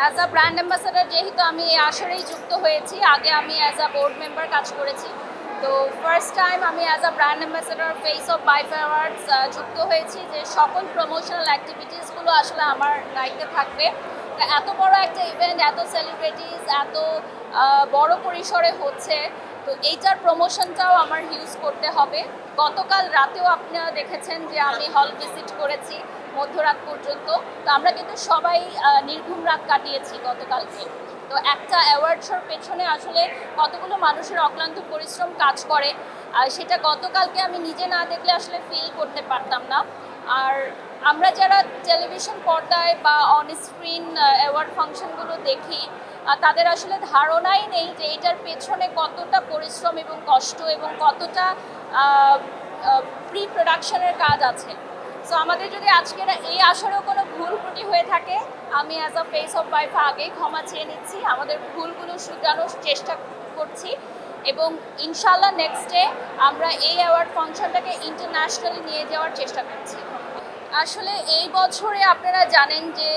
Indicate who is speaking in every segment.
Speaker 1: As a brand ambassador যেহেতু আমি এই আসরেই যুক্ত হয়েছি, আগে আমি অ্যাজ আ বোর্ড মেম্বার কাজ করেছি। তো ফার্স্ট টাইম আমি as a brand ambassador face of vibe awards যুক্ত হয়েছি যে সকল প্রমোশনাল অ্যাক্টিভিটিসগুলো আসলে আমার দায়িত্বে থাকবে। এত বড় একটা ইভেন্ট এত সেলিব্রিটিস এত বড় পরিসরে হচ্ছে, তো এইটার প্রমোশনটাও আমার ইউজ করতে হবে। গতকাল রাতেও আপনারা দেখেছেন যে আমি হল ভিজিট করেছি। মধ্যরাত পর্যন্ত। তো আমরা কিন্তু সবাই নির্ঘুম রাত কাটিয়েছি গতকালকে। তো একটা অ্যাওয়ার্ড শোর পেছনে আসলে কতগুলো মানুষের অক্লান্ত পরিশ্রম কাজ করে, আর সেটা গতকালকে আমি নিজে না দেখলে আসলে ফিল করতে পারতাম না। আর আমরা যারা টেলিভিশন পর্দায় বা অন স্ক্রিন অ্যাওয়ার্ড ফাংশনগুলো দেখি তাদের আসলে ধারণাই নেই যে এটার পেছনে কতটা পরিশ্রম এবং কষ্ট এবং কতটা প্রি প্রোডাকশনের কাজ আছে। সো আমাদের যদি আজকের এই আসরেও কোনো ভুল ত্রুটি হয়ে থাকে, আমি অ্যাজ আ ফেস অফ বাইফ আগেই ক্ষমা চেয়ে নিচ্ছি। আমাদের ভুলগুলো শুধরানোর চেষ্টা করছি এবং ইনশাল্লাহ নেক্সট ডে আমরা এই অ্যাওয়ার্ড ফাংশনটাকে ইন্টারন্যাশনালি নিয়ে যাওয়ার চেষ্টা করছি। আসলে এই বছরে আপনারা জানেন যে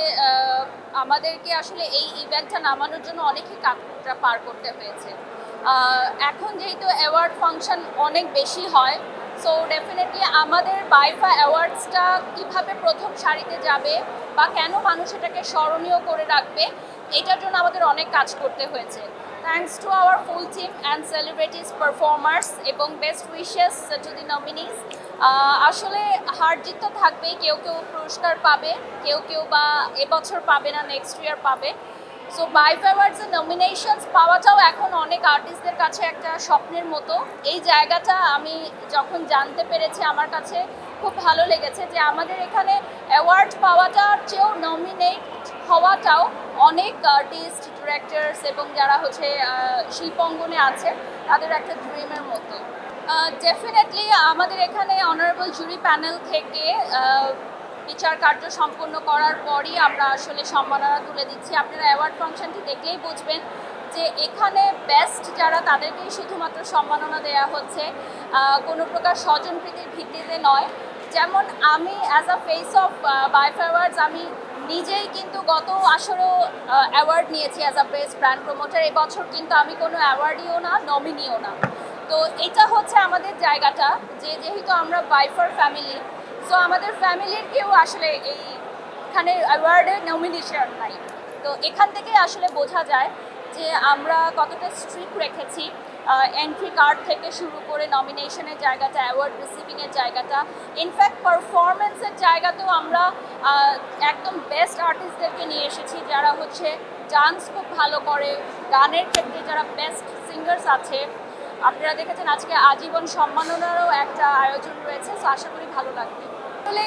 Speaker 1: আমাদেরকে আসলে এই ইভেন্টটা নামানোর জন্য অনেকই কাঠটা পার করতে হয়েছে। এখন যেহেতু অ্যাওয়ার্ড ফাংশন অনেক বেশি হয় সো ডেফিনেটলি আমাদের বাইফা অ্যাওয়ার্ডসটা কীভাবে প্রথম সারিতে যাবে বা কেন মানুষ এটাকে স্মরণীয় করে রাখবে, এটার জন্য আমাদের অনেক কাজ করতে হয়েছে। Thanks to our full team and celebrities performers এবং best wishes to the nominees আসলে হার জিত তো থাকবেই, কেউ কেউ পুরস্কার পাবে, কেউ কেউ বা এবছর পাবে না নেক্সট ইয়ার পাবে। সো বাইফ অ্যাওয়ার্ডসের নমিনেশনস পাওয়াটাও এখন অনেক আর্টিস্টদের কাছে একটা স্বপ্নের মতো। এই জায়গাটা আমি যখন জানতে পেরেছি আমার কাছে খুব ভালো লেগেছে যে আমাদের এখানে অ্যাওয়ার্ড পাওয়াটার চেয়েও নমিনেট হওয়াটাও অনেক আর্টিস্ট ডিরেক্টরস এবং যারা হচ্ছে শিল্পাঙ্গনে আছে, তাদের একটা ড্রিমের মতো। ডেফিনেটলি আমাদের এখানে অনারেবল জুরি প্যানেল থেকে বিচার কার্য সম্পন্ন করার পরই আমরা আসলে সম্মাননা তুলে দিচ্ছি। আপনারা অ্যাওয়ার্ড ফাংশনটি দেখলেই বুঝবেন যে এখানে বেস্ট যারা তাদেরকেই শুধুমাত্র সম্মাননা দেওয়া হচ্ছে। কোনো প্রকার স্বজনপ্রীতির ভিত্তিতে নয়। যেমন আমি as a face of vibe awards আমি নিজেই কিন্তু গত আসরও অ্যাওয়ার্ড নিয়েছি as a best brand promoter এবছর কিন্তু আমি কোনো অ্যাওয়ার্ডিও না নমিনিও না। তো এটা হচ্ছে আমাদের জায়গাটা। যে যেহেতু আমরা বাইফার ফ্যামিলি সো আমাদের ফ্যামিলির কেউ আসলে এই এখানে অ্যাওয়ার্ডের নমিনেশন নাই। তো এখান থেকে আসলে বোঝা যায় যে আমরা কতটা স্ট্রিক্ট রেখেছি। এন্ট্রি কার্ড থেকে শুরু করে নমিনেশনের জায়গাটা অ্যাওয়ার্ড রিসিভিংয়ের জায়গাটা। ইনফ্যাক্ট পারফরমেন্সের জায়গাতেও আমরা একদম বেস্ট আর্টিস্টদেরকে নিয়ে এসেছি যারা হচ্ছে ডান্স খুব ভালো করে। গানের ক্ষেত্রে যারা বেস্ট সিঙ্গার্স আছে আপনারা দেখেছেন আজকে আজীবন সম্মাননারও একটা আয়োজন রয়েছে, তো আশা করি ভালো লাগবে। আসলে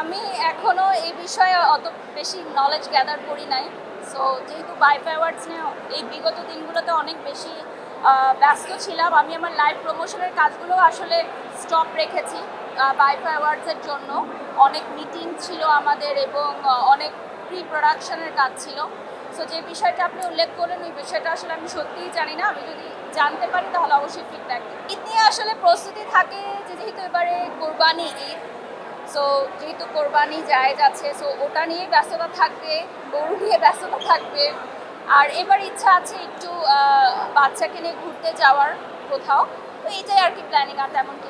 Speaker 1: আমি এখনও এই বিষয়ে অত বেশি নলেজ গ্যাদার করি নাই। সো যেহেতু বাইফ অ্যাওয়ার্ডস নিয়ে এই বিগত দিনগুলোতে অনেক বেশি ব্যস্ত ছিলাম, আমি আমার লাইভ প্রমোশনের কাজগুলো আসলে স্টপ রেখেছি বাইফ অ্যাওয়ার্ডসের জন্য। অনেক মিটিং ছিল আমাদের এবং অনেক প্রি প্রোডাকশনের কাজ ছিল। সো যে বিষয়টা আপনি উল্লেখ করলেন, ওই বিষয়টা আসলে আমি সত্যিই জানি না। আমি যদি জানতে পারি, তাহলে অবশ্যই ফিডব্যাক ঈদ নিয়ে আসলে প্রস্তুতি থাকে যে যেহেতু এবারে কোরবানি ঈদ সো যেহেতু কোরবানি যায় যাচ্ছে সো ওটা নিয়ে ব্যস্ততা থাকবে, গরু নিয়ে ব্যস্ততা থাকবে। আর এবার ইচ্ছা আছে একটু বাচ্চাকে নিয়ে ঘুরতে যাওয়ার কোথাও। তো এইটাই আর কি প্ল্যানিং আর তেমন